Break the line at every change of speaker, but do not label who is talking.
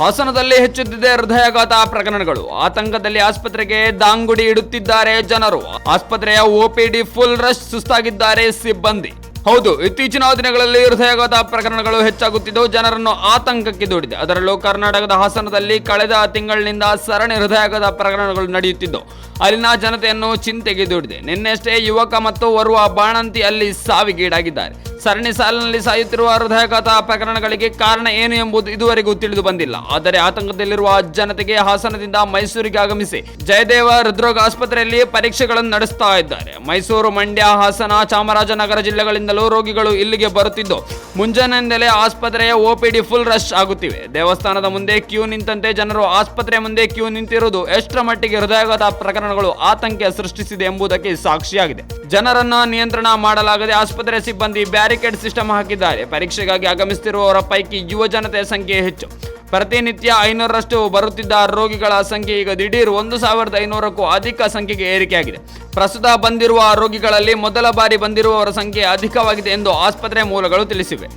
ಹಾಸನದಲ್ಲಿ ಹೆಚ್ಚುತ್ತಿದೆ ಹೃದಯಾಘಾತ ಪ್ರಕರಣಗಳು. ಆತಂಕದಲ್ಲಿ ಆಸ್ಪತ್ರೆಗೆ ದಾಂಗುಡಿ ಇಡುತ್ತಿದ್ದಾರೆ ಜನರು. ಆಸ್ಪತ್ರೆಯ ಓಪಿಡಿ ಫುಲ್ ರಶ್ ಸುಸ್ತಾಗಿದ್ದಾರೆ ಸಿಬ್ಬಂದಿ. ಹೌದು, ಇತ್ತೀಚಿನ ದಿನಗಳಲ್ಲಿ ಹೃದಯಾಘಾತ ಪ್ರಕರಣಗಳು ಹೆಚ್ಚಾಗುತ್ತಿದ್ದು, ಜನರನ್ನು ಆತಂಕಕ್ಕೆ ದೂಡಿದೆ. ಅದರಲ್ಲೂ ಕರ್ನಾಟಕದ ಹಾಸನದಲ್ಲಿ ಕಳೆದ ತಿಂಗಳಿನಿಂದ ಸರಣಿ ಹೃದಯಾಘಾತ ಪ್ರಕರಣಗಳು ನಡೆಯುತ್ತಿದ್ದು, ಅಲ್ಲಿನ ಜನತೆಯನ್ನು ಚಿಂತೆಗೆ ದೂಡಿದೆ. ನಿನ್ನೆಷ್ಟೇ ಯುವಕ ಮತ್ತು ಓರ್ವ ಬಾಣಂತಿ ಅಲ್ಲಿ ಸಾವಿಗೀಡಾಗಿದ್ದಾರೆ. ಸರಣಿ ಸಾಲಿನಲ್ಲಿ ಸಾಯುತ್ತಿರುವ ಹೃದಯಾಘಾತ ಪ್ರಕರಣಗಳಿಗೆ ಕಾರಣ ಏನು ಎಂಬುದು ಇದುವರೆಗೂ ತಿಳಿದು ಬಂದಿಲ್ಲ. ಆದರೆ ಆತಂಕದಲ್ಲಿರುವ ಜನತೆಗೆ ಹಾಸನದಿಂದ ಮೈಸೂರಿಗೆ ಆಗಮಿಸಿ ಜಯದೇವ ಹೃದ್ರೋಗ ಆಸ್ಪತ್ರೆಯಲ್ಲಿ ಪರೀಕ್ಷೆಗಳನ್ನು ನಡೆಸ್ತಾ ಇದ್ದಾರೆ. ಮೈಸೂರು, ಮಂಡ್ಯ, ಹಾಸನ, ಚಾಮರಾಜನಗರ ಜಿಲ್ಲೆಗಳಿಂದಲೂ ರೋಗಿಗಳು ಇಲ್ಲಿಗೆ ಬರುತ್ತಿದ್ದು, ಮುಂಜಾನೆಯಿಂದಲೇ ಆಸ್ಪತ್ರೆಯ ಓಪಿಡಿ ಫುಲ್ ರಶ್ ಆಗುತ್ತಿವೆ. ದೇವಸ್ಥಾನದ ಮುಂದೆ ಕ್ಯೂ ನಿಂತಂತೆ ಜನರು ಆಸ್ಪತ್ರೆ ಮುಂದೆ ಕ್ಯೂ ನಿಂತಿರುವುದು ಎಷ್ಟರ ಮಟ್ಟಿಗೆ ಹೃದಯಾಘಾತ ಪ್ರಕರಣಗಳು ಆತಂಕ ಸೃಷ್ಟಿಸಿದೆ ಎಂಬುದಕ್ಕೆ ಸಾಕ್ಷಿಯಾಗಿದೆ. ಜನರನ್ನ ನಿಯಂತ್ರಣ ಮಾಡಲಾಗದೆ ಆಸ್ಪತ್ರೆ ಸಿಬ್ಬಂದಿ ಬ್ಯಾರಿಕೇಡ್ ಸಿಸ್ಟಮ್ ಹಾಕಿದ್ದಾರೆ. ಪರೀಕ್ಷೆಗಾಗಿ ಆಗಮಿಸುತ್ತಿರುವವರ ಪೈಕಿ ಯುವ ಜನತೆಯ ಸಂಖ್ಯೆ ಹೆಚ್ಚು. ಪ್ರತಿನಿತ್ಯ ಐನೂರರಷ್ಟು ಬರುತ್ತಿದ್ದ ರೋಗಿಗಳ ಸಂಖ್ಯೆ ಈಗ ದಿಢೀರ್ ಒಂದು ಸಾವಿರದ ಐನೂರಕ್ಕೂ ಅಧಿಕ ಸಂಖ್ಯೆಗೆ ಏರಿಕೆಯಾಗಿದೆ. ಪ್ರಸ್ತುತ ಬಂದಿರುವ ರೋಗಿಗಳಲ್ಲಿ ಮೊದಲ ಬಾರಿ ಬಂದಿರುವವರ ಸಂಖ್ಯೆ ಅಧಿಕವಾಗಿದೆ ಎಂದು ಆಸ್ಪತ್ರೆ ಮೂಲಗಳು ತಿಳಿಸಿವೆ.